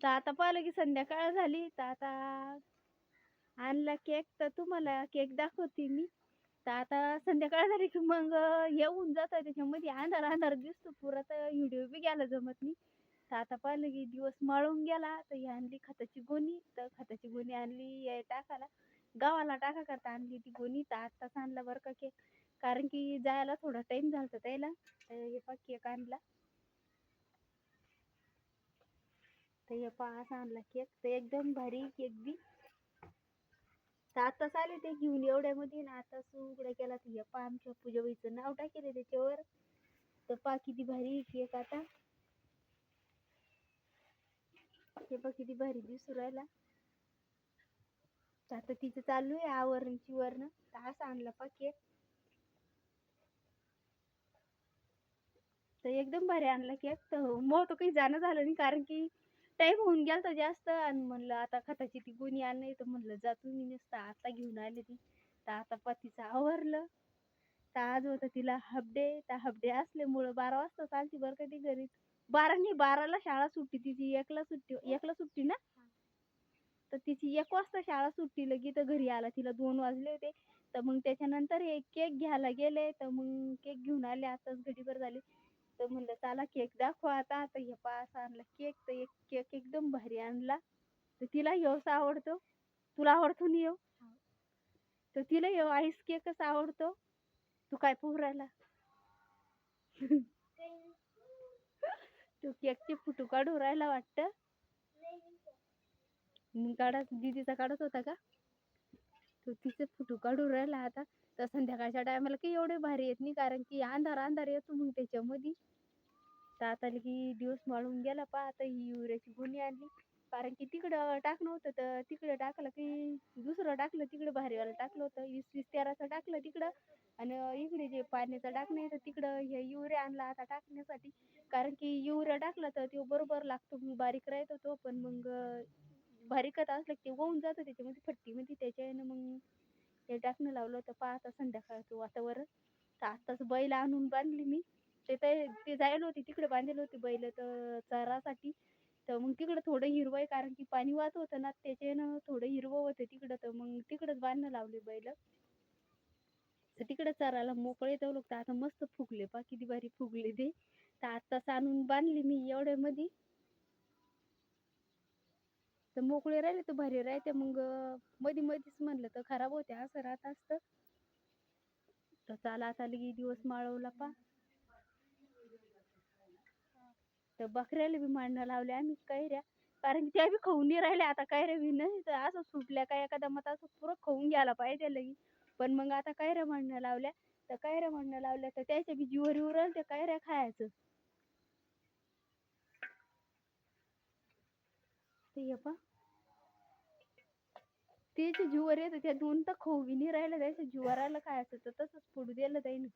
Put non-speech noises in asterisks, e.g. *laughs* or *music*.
तर आता पाहिलं की संध्याकाळ झाली तर आता आणला केक तर तुम्हाला केक दाखवते मी. तर आता संध्याकाळ झाली की मग येऊन जातं त्याच्यामध्ये. अंधार अंधार दिसतो पुरा तर व्हिडिओ बी घ्यायला जमत नाही. तर आता पाहिलं की दिवस माळून गेला तर ही आणली खताची गोणी. तर खताची गोणी आणली हे टाकायला. गावाला टाका करता आणली ती गोणी. तर आत्ताच आणला बरं का केक कारण की जायला थोडा टाईम झाला त्याला. तर हे पा केक आणला. तर हे पहा असा आणला केक तर एकदम भारी केक बी. तर आताच आले ते घेऊन. एवढ्यामध्ये ना आता उघडा केला तर हे पहा आमच्या पूजाबाईचं नाव टाकेल त्याच्यावर. तर पहा किती भारी केक आता. हे पहा किती भारी दिसू राहिला. आता तिचं चालू आहे आवरण चिवरण तर असा आणला पा केक तर एकदम भारी आणला केक तर मग तो काही जाणं झालं नाही कारण की टाईम होऊन गेला तर जास्त आणि म्हणलं आता खताची ती गोणी आणली तर म्हणलं जा तुम्ही नसता आता घेऊन आले ती. तर आता पतीचं आवरलं. तर आज होतं तिला हाफ डे तर असल्यामुळं बारा वाजता चालती बरं का ती घरी. बारा नाही बाराला शाळा सुट्टी तिची. एकला सुट्टी एकला सुट्टी ना? तर तिची एक वाजता शाळा सुट्टी लगी तर घरी आला. तिला दोन वाजले होते. तर मग त्याच्यानंतर हे केक घ्यायला गेले. तर मग केक घेऊन आले. आताच घडीभर झाली. तर म्हणलं चला केक दाखवा आता. आता हे पा असा आणला केक तर एक केक एकदम भारी आणला. तर तिला ह्योच आवडतो. तुला आवडतो नाही ह्यो तर तिला ह्यो आईस केकच आवडतो. तू काय पोहू राहिला? *laughs* तू केकचे फोटो काढू राहिला वाटतं? मग काढा दीदीचा काढत होता का? तो तिचे फोटो काढू राहिला आता. तर संध्याकाळच्या टायमाला काही एवढे भारी येत नाही कारण की अंधार अंधार येतो मग त्याच्यामध्ये. तर आता की दिवस माळून गेला पा आता ही युरियाची गुणी आणली. कारण की तिकडं टाकणं होतं तर तिकडं टाकलं की दुसरं टाकलं तिकडं भारीवाला टाकलं होतं. वीस वीस तेराचं टाकलं तिकडं. आणि इकडे जे पाण्याचं टाकणं आहे तर तिकडं हे युरिया आणला आता टाकण्यासाठी. कारण की युरिया टाकला तर तो बरोबर लागतो मग बारीक राहतो तो पण मग बारीकच असलं की ते होऊन जातं त्याच्यामध्ये फट्टीमध्ये त्याच्यानं मग ते टाकणं लावलं होतं पाहता संध्याकाळचं वातावरण. तर आत्ताच बैल आणून बांधली मी. ते ते ते जायला होती तिकडे बांधलेली होती बैल तर चरासाठी. तर मग तिकडं थोडं हिरवं आहे कारण की पाणी वाहत होतं ना त्याच्यानं थोडं हिरवं होतं तिकडं. तर मग तिकडंच बांधणं लावले बैल. तर तिकडे चरायला मोकळे तर आता मस्त फुगले बा किती भारी फुगले ते. तर आत्ताच आणून बांधली मी एवढ्यामध्ये. तर मोकळे राहिले तर भारी राहते. मग मधी मधीच म्हणलं तर खराब होते. असं राहत असतं. तर चाला आता लगी दिवस माळवला पा. तर बकऱ्याला बी मांडणं लावले आम्ही कैऱ्या. कारण की त्या बी खाऊन नाही राहिल्या. आता कैऱ्या बी नाही तर असं सुटल्या काय एखादा मत असं पुरं खाऊन घ्यायला पाहिजे लगी. पण मग आता कैऱ्या म्हणणं लावल्या. तर कैऱ्या म्हणणं लावल्या तर त्याच्या बी जीवर उरल त्या कैऱ्या खायचं. हे पा त्याच्या जीवर येतं त्या दोन तर खाऊ बी नाही राहिल्या त्याच्या काय खायचं तर तसंच पडू दिलं त्यानं